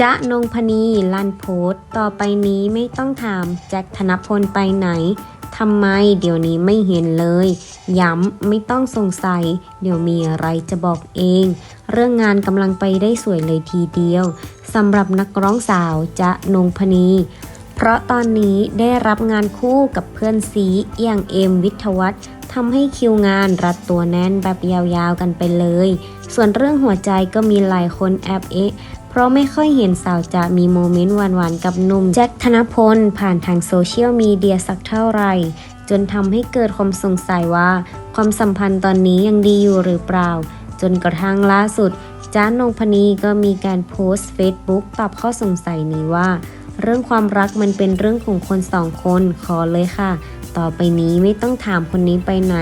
จ๊ะนงพนีลันโพสต์ต่อไปนี้ไม่ต้องถามแจ็คธนพลไปไหนทำไมเดี๋ยวนี้ไม่เห็นเลย ย้ำไม่ต้องสงสัย เดี๋ยวมีอะไรจะบอกเอง เรื่องงานกำลังไปได้สวยเลยทีเดียวสำหรับนักร้องสาวจ๊ะนงพนีเพราะตอนนี้ได้รับงานคู่กับเพื่อนซีอย่างเอ็มวิทวัฒน์ทำให้คิวงานรัดตัวแน่นแบบยาวๆกันไปเลย ส่วนเรื่องหัวใจก็มีหลายคนแอบเอ๊ะ เพราะไม่ค่อยเห็นสาวจะมีโมเมนต์หวานๆกับหนุ่มแจ็คธนพล ผ่านทางโซเชียลมีเดียสักเท่าไหร่ จนทำให้เกิดความสงสัยว่า ความสัมพันธ์ตอนนี้ยังดีอยู่หรือเปล่า จนกระทั่งล่าสุดจ้านงพนีก็มีการโพสต์เฟซบุ๊กตอบข้อสงสัยนี้ว่า เรื่องความรักมันเป็นเรื่องของคนสองคนขอเลยค่ะ ต่อไปนี้ไม่ต้องถามคนนี้ไปไหน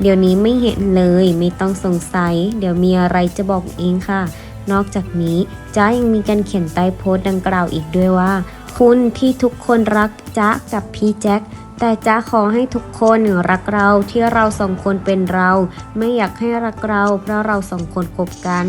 เดี๋ยวนี้ไม่เห็นเลย ไม่ต้องสงสัย เดี๋ยวมีอะไรจะบอกเองค่ะ นอกจากนี้จ้ายังมีการเขียนใต้โพสต์ดังกล่าวอีกด้วยว่า คุณที่ทุกคนรักจ้ากับพี่แจ็คแต่จ้าขอให้ทุกคนรักเราที่เราสองคนเป็นเรา ไม่อยากให้รักเราเพราะเราสองคนคบกัน